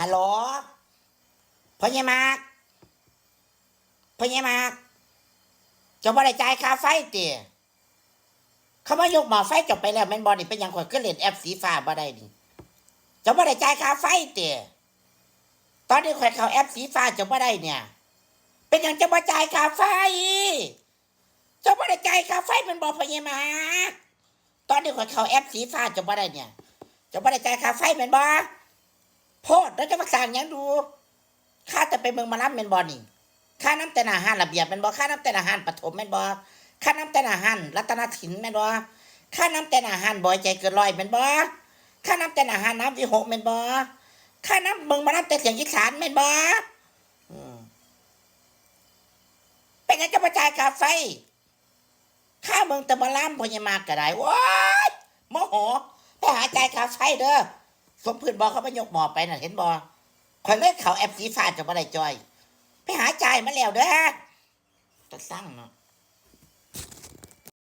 ฮัลโหลพ่อใหญ่มากพ่อใหญ่มากจะบ่ได้จ่ายค่าไฟเตี๋ยเขามายกหม้อไฟจบไปแล้วแม่นบ่นี่เป็นยังข่อยก็เล่นแอปสีฟ้าบ่ได้นี่จะบ่ได้จ่ายค่าไฟเตี๋ยตอนนี้ข่อยเข้าแอปสีฟ้าจะบ่ได้เนี่ย เป็นยังจะบ่จ่ายค่าไฟจะบ่ได้จ่ายค่าไฟแมันบ่พ่อใหญ่มากตอนนี้ข่อยเข้าแอปสีฟ้าจะบ่ได้เนี่ยจะบ่ได้จ่ายค่าไฟแม่นบ่โพด แล้วจะมาสั่งยังดูค่าแต่ไปเมืองมารับเมนบอนี่ค่าน้ำแต่อาหารระเบียบเมนบอค่าน้ำแต่อาหารปฐมเมนบอค่าน้ำแต่อาหารรัตนถินเมนบอค่าน้ำแต่อาหารบอยใจเกินร้อยเมนบอค่าน้ำแต่อาหารน้ำวิหกเมนบอค่าน้ำเมืองมารับแต่เสียงอีสานเมนบอเป็นไงจะมาจ่ายคาไฟค่าเมืองต่มาล้ำพญามากก็ได้ว้ายโมโหไปหาจ่ายค่าไฟเด้อ มพื้นบอเขาไปยกหมอไปน่ะเห็นบอคอยเล่นเขาแอปสีฟ้าจะมาได้จอย ไปหาจ่ายมาแล้วเด้อจะสร้างเนาะ